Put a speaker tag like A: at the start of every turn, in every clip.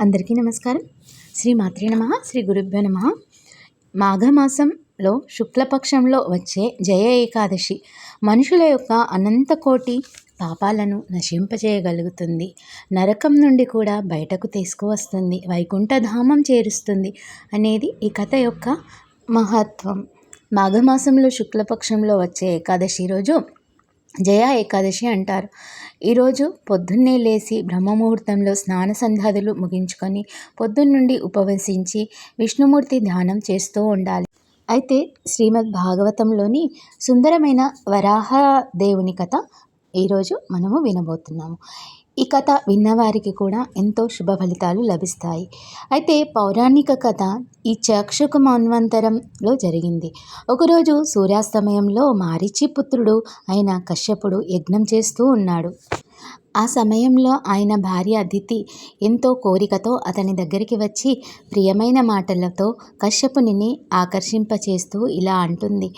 A: అందరికీ నమస్కారం. శ్రీ మాత్రే నమ శ్రీ గురుభ్యో నమ. మాఘమాసంలో శుక్లపక్షంలో వచ్చే జయ ఏకాదశి మనుషుల యొక్క అనంత కోటి పాపాలను నశింపజేయగలుగుతుంది. నరకం నుండి కూడా బయటకు తీసుకువస్తుంది. వైకుంఠధామం చేరుస్తుంది అనేది ఈ కథ యొక్క మహత్వం. మాఘమాసంలో శుక్లపక్షంలో వచ్చే ఏకాదశి రోజు జయ ఏకాదశి అంటారు. ఈరోజు పొద్దున్నే లేచి బ్రహ్మముహూర్తంలో స్నాన సంధ్యాదులు ముగించుకొని పొద్దున్నుండి ఉపవసించి విష్ణుమూర్తి ధ్యానం చేస్తూ ఉండాలి. అయితే శ్రీమద్ భాగవతంలోని సుందరమైన వరాహ దేవుని కథ ఈరోజు మనము వినబోతున్నాము. ఈ కథ విన్నవారికి కూడా ఎంతో శుభ ఫలితాలు లభిస్తాయి. అయితే పౌరాణిక కథ ఈ చక్షుక మన్వంతరంలో జరిగింది. ఒకరోజు సూర్యాస్తమయంలో మారిచి పుత్రుడు అయిన కశ్యపుడు యజ్ఞం చేస్తూ ఉన్నాడు. ఆ సమయంలో ఆయన భార్య అదితి ఎంతో కోరికతో అతని దగ్గరికి వచ్చి ప్రియమైన మాటలతో కశ్యపునిని ఆకర్షింపచేస్తూ ఇలా అంటుంది.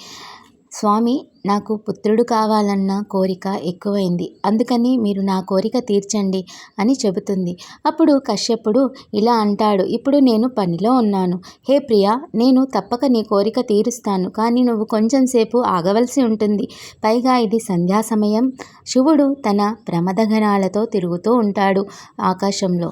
A: స్వామి నాకు పుత్రుడు కావాలన్న కోరిక ఎక్కువైంది. అందుకని మీరు నా కోరిక తీర్చండి అని చెబుతుంది. అప్పుడు కశ్యపుడు ఇలా అంటాడు ఇప్పుడు నేను పనిలో ఉన్నాను. హే ప్రియా నేను తప్పక నీ కోరిక తీరుస్తాను కానీ నువ్వు కొంచెం సేపు ఆగవలసి ఉంటుంది. పైగా ఇది సంధ్యా సమయం. శివుడు తన ప్రమదగణాలతో తిరుగుతూ ఉంటాడు ఆకాశంలో.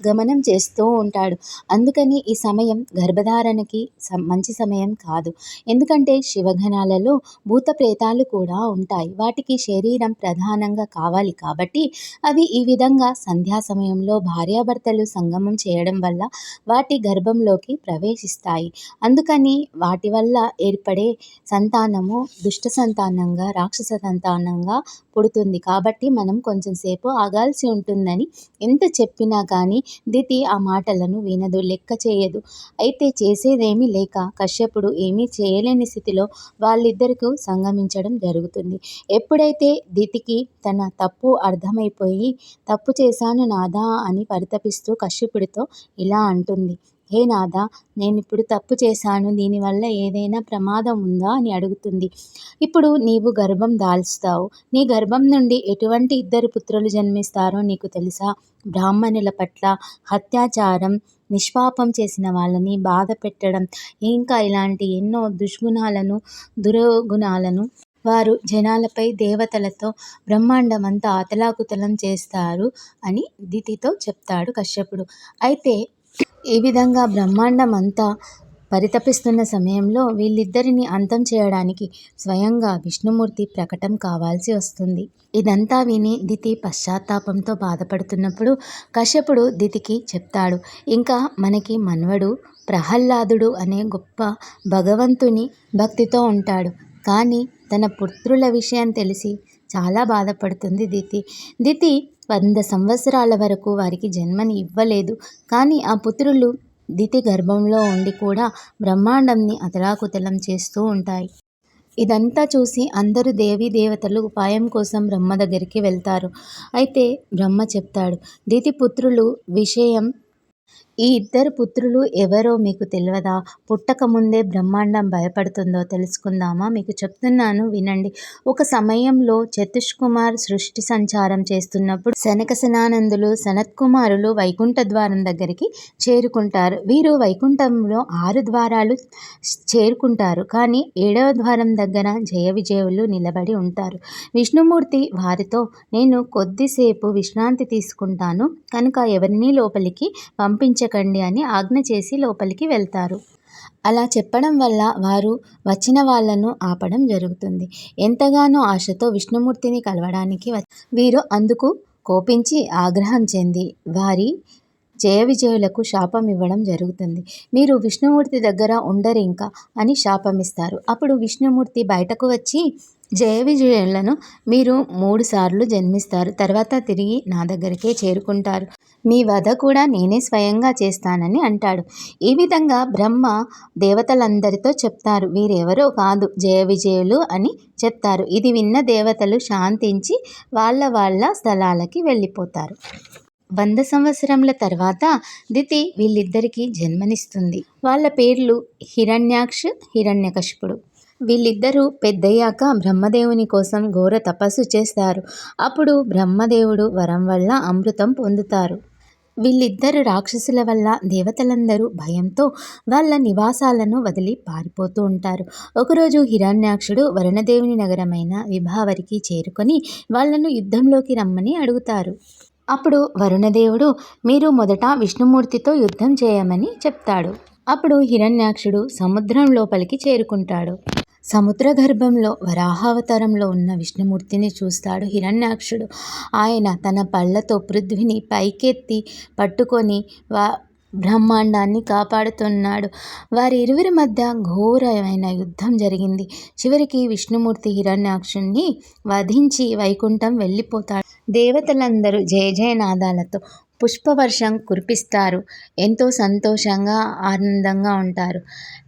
A: గమనం చేస్తూ ఉంటాడు. అందుకని ఈ సమయం గర్భధారణకి మంచి సమయం కాదు. ఎందుకంటే శివగణాలలో భూత ప్రేతాలు కూడా ఉంటాయి. వాటికి శరీరం ప్రధానంగా కావాలి కాబట్టి అవి ఈ విధంగా సంధ్యా సమయంలో భార్యాభర్తలు సంగమం చేయడం వల్ల వాటి గర్భంలోకి ప్రవేశిస్తాయి. అందుకని వాటి వల్ల ఏర్పడే సంతానము దుష్ట సంతానంగా రాక్షస సంతానంగా పుడుతుంది. కాబట్టి మనం కొంచెం సేపు ఆగాల్సి ఉంటుందని ఎంత చెప్పినా కానీ దితి ఆ మాటలను వినదు లెక్క చేయదు. అయితే చేసేదేమీ లేక కశ్యపుడు ఏమీ చేయలేని స్థితిలో వాళ్ళిద్దరికీ సంగమించడం జరుగుతుంది. ఎప్పుడైతే దితికి తన తప్పు అర్థమైపోయి తప్పు చేశాను నాదా అని పరితపిస్తూ కశ్యపుడితో ఇలా అంటుంది. హే నాథ నేను ఇప్పుడు తప్పు చేశాను. దీనివల్ల ఏదైనా ప్రమాదం ఉందా? అని అడుగుతుంది. ఇప్పుడు నీవు గర్భం దాల్చుతావు. నీ గర్భం నుండి ఎటువంటి ఇద్దరు పుత్రులు జన్మిస్తారో నీకు తెలుసా? బ్రాహ్మణుల పట్ల అత్యాచారం నిష్పాపం చేసిన వాళ్ళని బాధ పెట్టడం ఇంకా ఇలాంటి ఎన్నో దుష్గుణాలను దురగుణాలను వారు జనాలపై దేవతలతో బ్రహ్మాండమంతా అతలాకుతలం చేస్తారు అని దితితో చెప్తాడు కశ్యపుడు. అయితే ఈ విధంగా బ్రహ్మాండం అంతా పరితపిస్తున్న సమయంలో వీళ్ళిద్దరిని అంతం చేయడానికి స్వయంగా విష్ణుమూర్తి ప్రకటం కావాల్సి వస్తుంది. ఇదంతా విని దితి పశ్చాత్తాపంతో బాధపడుతున్నప్పుడు కశ్యపుడు దితికి చెప్తాడు ఇంకా మనకి మన్వడు ప్రహ్లాదుడు అనే గొప్ప భగవంతుని భక్తితో ఉంటాడు. కానీ తన పుత్రుల విషయం తెలిసి చాలా బాధపడుతుంది దితి. దితి వంద సంవత్సరాల వరకు వారికి జన్మని ఇవ్వలేదు. కానీ ఆ పుత్రులు దితి గర్భంలో ఉండి కూడా బ్రహ్మాండంని అతలాకుతలం చేస్తూ ఉంటాయి. ఇదంతా చూసి అందరూ దేవీ దేవతలు ఉపాయం కోసం బ్రహ్మ దగ్గరికి వెళ్తారు. అయితే బ్రహ్మ చెప్తాడు దితి పుత్రులు విషయం ఈ ఇద్దరు పుత్రులు ఎవరో మీకు తెలియదా పుట్టక ముందే బ్రహ్మాండం భయపడుతుందో తెలుసుకుందామా? మీకు చెప్తున్నాను వినండి. ఒక సమయంలో చతుష్కుమార్ సృష్టి సంచారం చేస్తున్నప్పుడు శనక సనానందులు సనత్కుమారులు వైకుంఠ ద్వారం దగ్గరికి చేరుకుంటారు. వీరు వైకుంఠంలో ఆరు ద్వారాలు చేరుకుంటారు. కానీ ఏడవ ద్వారం దగ్గర జయ విజయులు నిలబడి ఉంటారు. విష్ణుమూర్తి వారితో నేను కొద్దిసేపు విశ్రాంతి తీసుకుంటాను. కనుక ఎవరినీ లోపలికి పంపించ పంపించకండి అని ఆజ్ఞ చేసి లోపలికి వెళ్తారు. అలా చెప్పడం వల్ల వారు వచ్చిన వాళ్ళను ఆపడం జరుగుతుంది. ఎంతగానో ఆశతో విష్ణుమూర్తిని కలవడానికి వీరు అందుకు కోపించి ఆగ్రహం చెంది వారి జయ విజయులకు శాపం ఇవ్వడం జరుగుతుంది. మీరు విష్ణుమూర్తి దగ్గర ఉండరు ఇంకా అని శాపమిస్తారు అప్పుడు విష్ణుమూర్తి బయటకు వచ్చి జయ విజయులను మీరు మూడు సార్లు జన్మిస్తారు తర్వాత తిరిగి నా దగ్గరికే చేరుకుంటారు. మీ వధ కూడా నేనే స్వయంగా చేస్తానని అంటాడు. ఈ విధంగా బ్రహ్మ దేవతలందరితో చెప్తారు. వీరెవరో కాదు జయ విజయులు అని చెప్తారు. ఇది విన్న దేవతలు శాంతించి వాళ్ళ వాళ్ళ స్థలాలకి వెళ్ళిపోతారు. వంద సంవత్సరముల తర్వాత దితి వీళ్ళిద్దరికీ జన్మనిస్తుంది. వాళ్ళ పేర్లు హిరణ్యాక్ష్ హిరణ్యకశిపుడు. వీళ్ళిద్దరూ పెద్దయ్యాక బ్రహ్మదేవుని కోసం ఘోర తపస్సు చేస్తారు. అప్పుడు బ్రహ్మదేవుడు వరం వల్ల అమృతం పొందుతారు. వీళ్ళిద్దరు రాక్షసుల వల్ల దేవతలందరూ భయంతో వాళ్ళ నివాసాలను వదిలి పారిపోతూ ఉంటారు. ఒకరోజు హిరణ్యాక్షుడు వరుణదేవుని నగరమైన విభావరికి చేరుకొని వాళ్ళను యుద్ధంలోకి రమ్మని అడుగుతారు. అప్పుడు వరుణదేవుడు మీరు మొదట విష్ణుమూర్తితో యుద్ధం చేయమని చెప్తాడు. అప్పుడు హిరణ్యాక్షుడు సముద్రం లోపలికి చేరుకుంటాడు. సముద్ర గర్భంలో వరాహావతారంలో ఉన్న విష్ణుమూర్తిని చూస్తాడు హిరణ్యాక్షుడు. ఆయన తన పళ్ళతో పృథ్వీని పైకెత్తి పట్టుకొని వా బ్రహ్మాండాన్ని కాపాడుతున్నాడు. వారి ఇరువురి మధ్య ఘోరమైన యుద్ధం జరిగింది. చివరికి విష్ణుమూర్తి హిరణ్యాక్షుణ్ణి వధించి వైకుంఠం వెళ్ళిపోతాడు. దేవతలందరూ జయ జయనాదాలతో పుష్పవర్షం కురిపిస్తారు. ఎంతో సంతోషంగా ఆనందంగా ఉంటారు.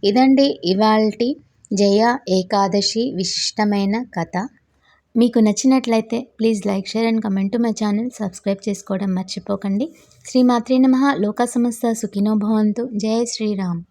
A: ఇదండి ఇవాల్టి జయ ఏకాదశి విశిష్టమైన కథ. మీకు నచ్చినట్లయితే please like share and comment my channel. Subscribe చేసుకోవడం మర్చిపోకండి. శ్రీమాత్రి నమ. లోక సమస్త సుఖినో భవంతు. జయ శ్రీరామ్.